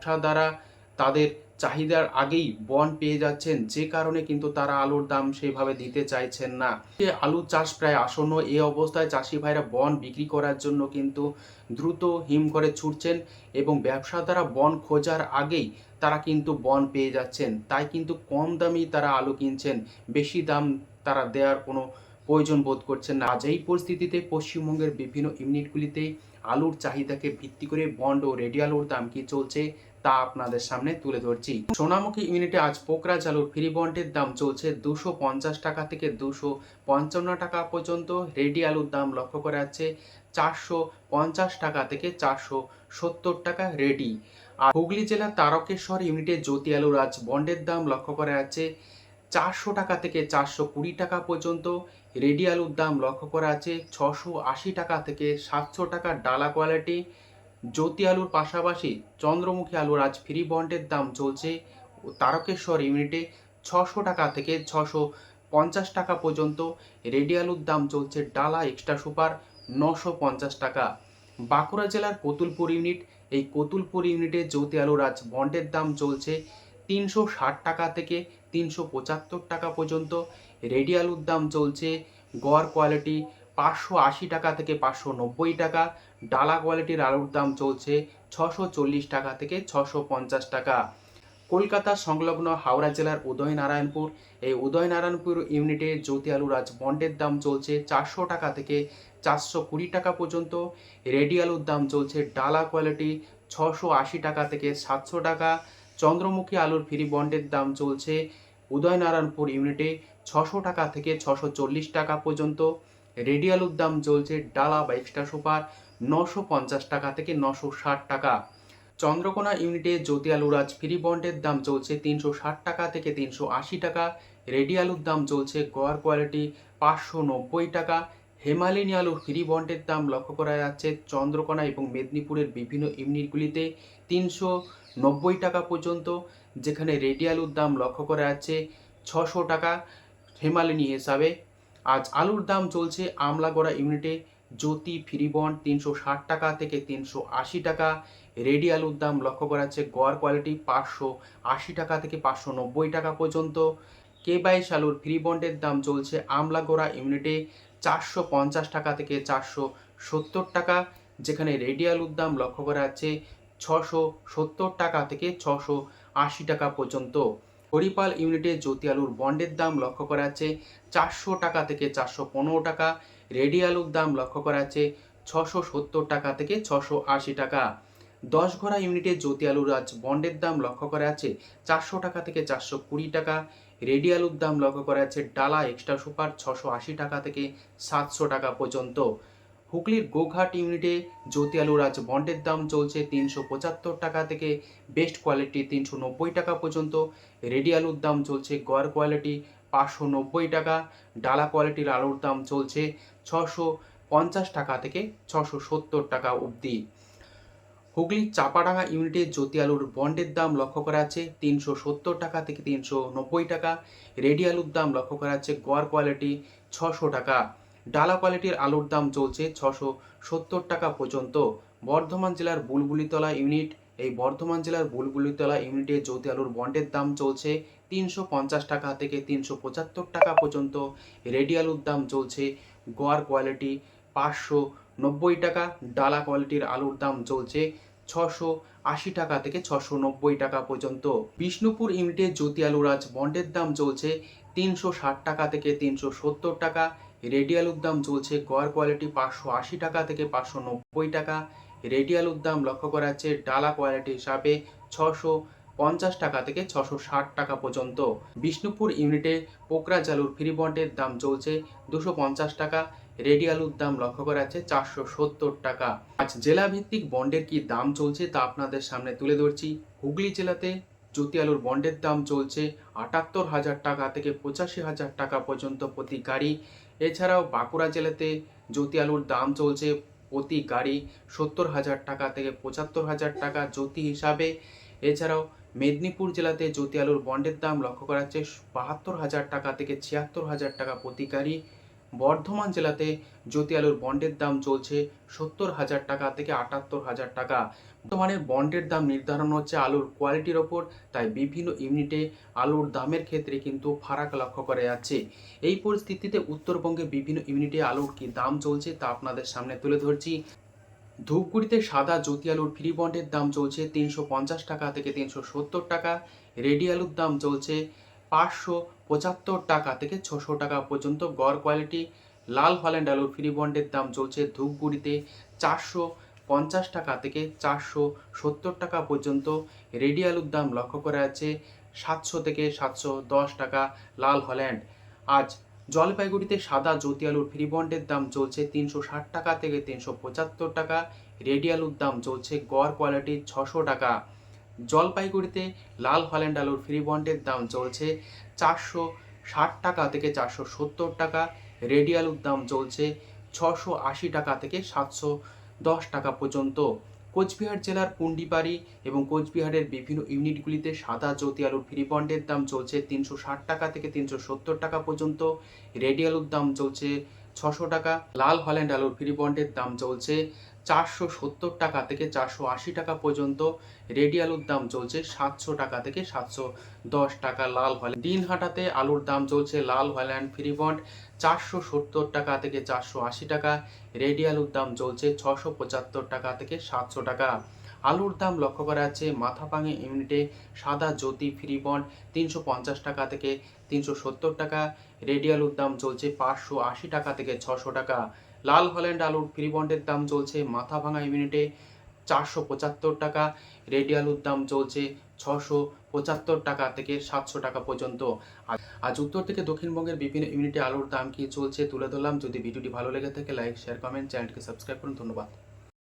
ব্যবসাদাররা তাদের চাহিদার আগেই বন পেয়ে যাচ্ছেন। যে কারণে কিন্তু তারা আলুর দাম সেইভাবে দিতে চাইছেন না। আলু চাষ প্রায় আসন্ন এই অবস্থায় চাষি ভাইরা বন বিক্রি করার জন্য কিন্তু দ্রুত হিম করে ছুটছেন এবং ব্যবসা দ্বারা বন খোঁজার আগেই তারা কিন্তু বন পেয়ে যাচ্ছেন। তাই কিন্তু কম দামেই তারা আলু কিনছেন, বেশি দাম তারা দেওয়ার কোনো প্রয়োজন বোধ করছেন না। আজ এই পরিস্থিতিতে পশ্চিমবঙ্গের বিভিন্ন ইউনিটগুলিতে আলুর চাহিদাকে ভিত্তি করে বন্ড ও রেডি আলুর দাম কি চলছে তা আপনাদের সামনে তুলে ধরছি। সোনামুখী ইউনিটে আজ পোকরা আলুর ফ্রি বন্ডের দাম চলছে দুশো পঞ্চাশ টাকা থেকে দুশো পঞ্চান্ন টাকা পর্যন্ত। রেডি আলুর দাম লক্ষ্য করা যাচ্ছে চারশো পঞ্চাশ টাকা থেকে চারশো সত্তর টাকা রেডি। আর হুগলি জেলার তারকেশ্বর ইউনিটে জ্যোতি আলুর আজ বন্ডের দাম লক্ষ্য করা যাচ্ছে চারশো টাকা থেকে চারশো কুড়ি টাকা পর্যন্ত। রেডি আলুর দাম লক্ষ্য করা আছে ছশো আশি টাকা থেকে সাতশো টাকা ডালা কোয়ালিটি। জ্যোতি আলুর পাশাপাশি চন্দ্রমুখী আলুর আজ ফ্রি বন্ডের দাম চলছে তারকেশ্বর ইউনিটে ছশো টাকা থেকে ছশো পঞ্চাশ টাকা পর্যন্ত। রেডি আলুর দাম চলছে ডালা এক্সট্রা সুপার নশো পঞ্চাশ টাকা। বাঁকুড়া জেলার কতুলপুর ইউনিট, এই কতুলপুর ইউনিটে জ্যোতি আলুর আজ বন্ডের দাম চলছে তিনশো ষাট টাকা থেকে তিনশো পঁচাত্তর টাকা পর্যন্ত। রেডি আলুর দাম চলছে গড় কোয়ালিটি পাঁচশো আশি টাকা থেকে পাঁচশো নব্বই টাকা। ডালা কোয়ালিটির আলুর দাম চলছে ছশো চল্লিশ টাকা থেকে ছশো পঞ্চাশ টাকা। কলকাতা সংলগ্ন হাওড়া জেলার উদয়নারায়ণপুর। এই উদয়নারায়ণপুর ইউনিটে জ্যোতি আলুর আজ বন্ডের দাম চলছে চারশো টাকা থেকে চারশো কুড়ি টাকা পর্যন্ত। রেডি আলুর দাম চলছে ডালা কোয়ালিটি ছশো আশি টাকা থেকে সাতশো টাকা। চন্দ্রমুখী আলুর ফ্রি বন্ডের দাম চলছে উদয়নারায়ণপুর ইউনিটে ছশো টাকা থেকে ছশো চল্লিশ টাকা পর্যন্ত। রেডি আলুর দাম চলছে ডালা বা এক্সট্রা সুপার নশো পঞ্চাশ টাকা থেকে নশো ষাট টাকা। চন্দ্রকোনা ইউনিটে জ্যোতি আলুর আজ ফ্রি বন্ডের দাম চলছে তিনশো ষাট টাকা থেকে তিনশো আশি টাকা। রেডি আলুর দাম চলছে গড় কোয়ালিটি পাঁচশো নব্বই টাকা। হেমালিনী আলুর ফ্রি বন্ডের দাম লক্ষ্য করা যাচ্ছে চন্দ্রকোনা এবং মেদিনীপুরের বিভিন্ন ইউনিটগুলিতে তিনশো নব্বই টাকা পর্যন্ত, যেখানে রেডি আলুর দাম লক্ষ্য করা যাচ্ছে ছশো টাকা। হেমালিনী হিসাবে আজ আলুর দাম চলছে আমলাগড়া ইউনিটে। জ্যোতি ফ্রি বন্ড তিনশো ষাট টাকা থেকে তিনশো আশি টাকা। রেডি আলুর দাম লক্ষ্য করা যাচ্ছে গড় কোয়ালিটি পাঁচশো আশি টাকা থেকে পাঁচশো নব্বই টাকা পর্যন্ত। কে বাইশ আলুর ফ্রি বন্ডের দাম চলছে আমলাগোড়া ইউনিটে চারশো পঞ্চাশ টাকা থেকে চারশো সত্তর টাকা, যেখানে রেডি আলুর দাম লক্ষ্য করা যাচ্ছে ছশো সত্তর টাকা থেকে ছশো আশি টাকা পর্যন্ত। হরিপাল ইউনিটে জ্যোতি আলুর বন্ডের দাম লক্ষ্য করা আছে চারশো টাকা থেকে চারশো পনেরো টাকা, রেডি আলুর দাম লক্ষ্য করা আছে ছশো সত্তর টাকা থেকে ছশো আশি টাকা। দশ ঘোড়া ইউনিটে জ্যোতি আলুর আজ বন্ডের দাম লক্ষ্য করা আছে চারশো টাকা থেকে চারশো কুড়ি টাকা, রেডি আলুর দাম লক্ষ্য করা আছে ডালা এক্সট্রা সুপার ছশো আশি টাকা থেকে সাতশো টাকা পর্যন্ত। হুগলির গোঘাট ইউনিটে জ্যোতি আলুর আজ বন্ডের দাম চলছে তিনশো পঁচাত্তর টাকা থেকে বেস্ট কোয়ালিটি তিনশো নব্বই টাকা পর্যন্ত। রেডি আলুর দাম চলছে গড় কোয়ালিটি পাঁচশো নব্বই টাকা, ডালা কোয়ালিটির আলুর দাম চলছে ছশো পঞ্চাশ টাকা থেকে ছশো সত্তর টাকা অবধি। হুগলির চাপাডাঙ্গা ইউনিটে জ্যোতি আলুর বন্ডের দাম লক্ষ্য করা আছে তিনশো সত্তর টাকা থেকে তিনশো নব্বই টাকা। রেডি আলুর দাম লক্ষ্য করা আছে গড় কোয়ালিটি ছশো টাকা। ডালা কোয়ালিটির আলুর দাম চলছে ছশো সত্তর টাকা পর্যন্ত। বর্ধমান জেলার বুলবুলিতলা ইউনিট, এই বর্ধমান জেলার বুলবুলিতলা ইউনিটে জ্যোতি আলুর বন্ডের দাম চলছে তিনশো পঞ্চাশ টাকা থেকে তিনশো পঁচাত্তর টাকা পর্যন্ত। রেডি আলুর দাম চলছে গোয়ার কোয়ালিটি পাঁচশো নব্বই টাকা, ডালা কোয়ালিটির আলুর দাম চলছে ছশো আশি টাকা থেকে ছশো নব্বই টাকা পর্যন্ত। বিষ্ণুপুর ইউনিটে জ্যোতি আলুর আজ বন্ডের দাম চলছে তিনশো ষাট টাকা থেকে তিনশো সত্তর টাকা রেডি আলুর দাম চলছে গড় কোয়ালিটি পাঁচশো আশি টাকা থেকে পাঁচশো নব্বই টাকা। রেডি আলুর দাম লক্ষ্য করা যাচ্ছে ডালা কোয়ালিটি হিসাবে ছশো পঞ্চাশ টাকা থেকে ছশো ষাট টাকা পর্যন্ত। বিষ্ণুপুর ইউনিটে পোকরাজ আলুর ফ্রি বন্ডের দাম চলছে দুশো পঞ্চাশ টাকা। রেডি আলুর দাম লক্ষ্য করা যাচ্ছে চারশো সত্তর টাকা। আজ জেলা ভিত্তিক বন্ডের কি দাম চলছে তা আপনাদের সামনে তুলে ধরছি। হুগলি জেলাতে জ্যোতি আলুর বন্ডের দাম চলছে আটাত্তর হাজার টাকা থেকে পঁচাশি হাজার টাকা পর্যন্ত প্রতি গাড়ি। এছাড়াও বাঁকুড়া জেলাতে জ্যোতি আলুর দাম চলছে প্রতি গাড়ি সত্তর হাজার টাকা থেকে পঁচাত্তর হাজার টাকা জ্যোতি হিসাবে। এছাড়াও মেদিনীপুর জেলাতে জ্যোতি আলুর বন্ডের দাম লক্ষ্য করা যাচ্ছে বাহাত্তর হাজার টাকা থেকে ছিয়াত্তর হাজার টাকা প্রতি গাড়ি। বর্ধমান জেলাতে জ্যোতি আলুর বন্ডের দাম চলছে সত্তর হাজার টাকা থেকে আটাত্তর হাজার টাকা। বর্তমানে বন্ডের দাম নির্ধারণ হচ্ছে আলুর কোয়ালিটির ওপর, তাই বিভিন্ন ইউনিটে আলুর দামের ক্ষেত্রে কিন্তু ফারাক লক্ষ্য করা যাচ্ছে। এই পরিস্থিতিতে উত্তরবঙ্গে বিভিন্ন ইউনিটে আলুর কি দাম চলছে তা আপনাদের সামনে তুলে ধরছি। ধূপগুড়িতে সাদা জ্যোতি আলুর ফ্রি বন্ডের দাম চলছে তিনশো পঞ্চাশ টাকা থেকে তিনশো সত্তর টাকা। রেডি আলুর দাম চলছে পাঁচশো পঁচাত্তর টাকা থেকে ছশো টাকা পর্যন্ত গড় কোয়ালিটি লাল হল্যান্ড আলুর ফ্রি বন্ডের দাম চলছে ধূপগুড়িতে চারশো পঞ্চাশ টাকা থেকে চারশো সত্তর টাকা পর্যন্ত। রেডি আলুর দাম লক্ষ্য করা যাচ্ছে সাতশো থেকে সাতশো দশ টাকা লাল হল্যান্ড। আজ জলপাইগুড়িতে সাদা জ্যোতি আলুর ফ্রি বন্ডের দাম চলছে তিনশো ষাট টাকা থেকে তিনশো পঁচাত্তর টাকা। রেডি আলুর দাম চলছে গড় কোয়ালিটি ছশো টাকা। জলপাইগুড়িতে লাল হল্যান্ড আলুর ফ্রি বন্ডের দাম চলছে চারশো ষাট টাকা থেকে চারশো সত্তর টাকা। রেডি আলুর দাম চলছে ছশো আশি টাকা থেকে সাতশো দশ টাকা পর্যন্ত। কোচবিহার জেলার পুন্ডিবাড়ি এবং কোচবিহারের বিভিন্ন ইউনিটগুলিতে সাদা জ্যোতি আলুর ফ্রি বন্ডের দাম চলছে তিনশো ষাট টাকা থেকে তিনশো সত্তর টাকা পর্যন্ত। রেডি আলুর দাম চলছে ছশো টাকা। লাল হল্যান্ড আলুর ফ্রি বন্ডের দাম চলছে চারশো সত্তর টাকা থেকে চারশো আশি টাকা পর্যন্ত রেডি আলুর দাম চলছে সাতশো টাকা থেকে সাতশো দশ টাকা লাল হল্যান্ড দিনহাটাতে আলুর দাম চলছে লাল হল্যান্ড ফ্রি বন্ড চারশো সত্তর টাকা থেকে চারশো আশি টাকা রেডি আলুর দাম চলছে ছশো পঁচাত্তর টাকা থেকে সাতশো টাকা। আলুর দাম লক্ষ্য করা যাচ্ছে মাথাপাঙে ইউনিটে সাদা জ্যোতি ফ্রি বন্ড তিনশো পঞ্চাশ টাকা থেকে তিনশো সত্তর টাকা রেডি আলুর দাম চলছে পাঁচশো আশি টাকা থেকে ছশো টাকা। লাল হল্যান্ড আলুর ফ্রি বন্ডের দাম চলছে মাথা ভাঙা ইউনিটে চারশো পঁচাত্তর টাকা, রেডি আলুর দাম চলছে ছশো পঁচাত্তর টাকা থেকে সাতশো টাকা পর্যন্ত। আজ- উত্তর থেকে দক্ষিণবঙ্গের বিভিন্ন ইউনিটে আলুর দাম কি চলছে তুলে ধরলাম। যদি ভিডিওটি ভালো লেগে থাকে, লাইক, শেয়ার, কমেন্ট, চ্যানেলটিকে সাবস্ক্রাইব করুন। ধন্যবাদ।